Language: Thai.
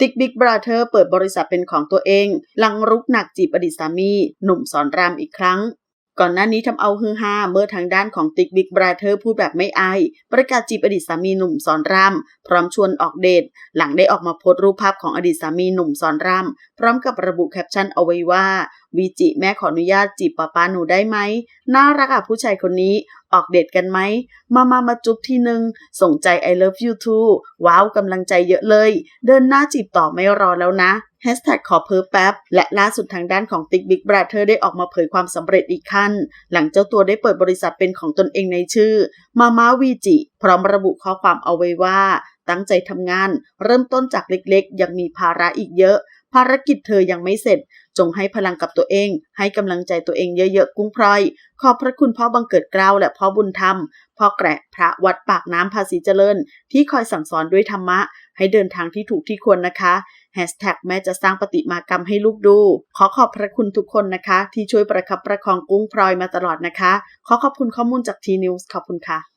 ติ๊กบิ๊กบราเธอร์เปิดบริษัทเป็นของตัวเอง หลังรุกหนักจีบอดีตสามี หนุ่มสอนรามอีกครั้ง ก่อนหน้านี้ทำเอาฮือฮาเมื่อทางด้านของติ๊กบิ๊กบราเธอร์พูดแบบไม่อาย ประกาศจีบอดีตสามีหนุ่มสอนรามพร้อมชวนออกเดท หลังได้ออกมาโพสต์รูปภาพของอดีตสามีหนุ่มสอนรามพร้อมกับระบุแคปชั่นเอาไว้ว่าวีจิแม่ขออนุญาตจีบป้าป้าหนูได้ไหมน่ารักอะผู้ชายคนนี้ออกเดทกันไหม มามามาจุ๊บทีหนึ่งส่งใจ I love you too ว้าวกำลังใจเยอะเลย เดินหน้าจีบต่อไม่รอแล้วนะ ขอเพิ่แป๊บ และล่าสุดทางด้านของติ๊กบิ๊กบราเธอร์ได้ออกมาเผยความสำเร็จอีกขั้น หลังเจ้าตัวได้เปิดบริษัทเป็นของตนเองในชื่อมามาวีจิ พร้อมระบุข้อความเอาไว้ว่า ตั้งใจทำงาน เริ่มต้นจากเล็กๆ ยังมีภาระอีกเยอะ ภารกิจเธอยังไม่เสร็จ จงให้พลังกับตัวเอง ให้กำลังใจตัวเองเยอะๆ กุ้งพลอย ขอบพระคุณพ่อบังเกิดเกล้าและพ่อบุญธรรม พ่อแกระพระวัดปากน้ำภาษีเจริญ ที่คอยสั่งสอนด้วยธรรมะ ให้เดินทางที่ถูกที่ควรนะคะแฮชแท็กแม่จะสร้างปฏิมากรรมให้ลูกดู ขอขอบพระคุณทุกคนนะคะ ที่ช่วยประคับประคองกุ้งพลอยมาตลอดนะคะ ขอขอบคุณข้อมูลจากทีนิวส์ขอบคุณค่ะ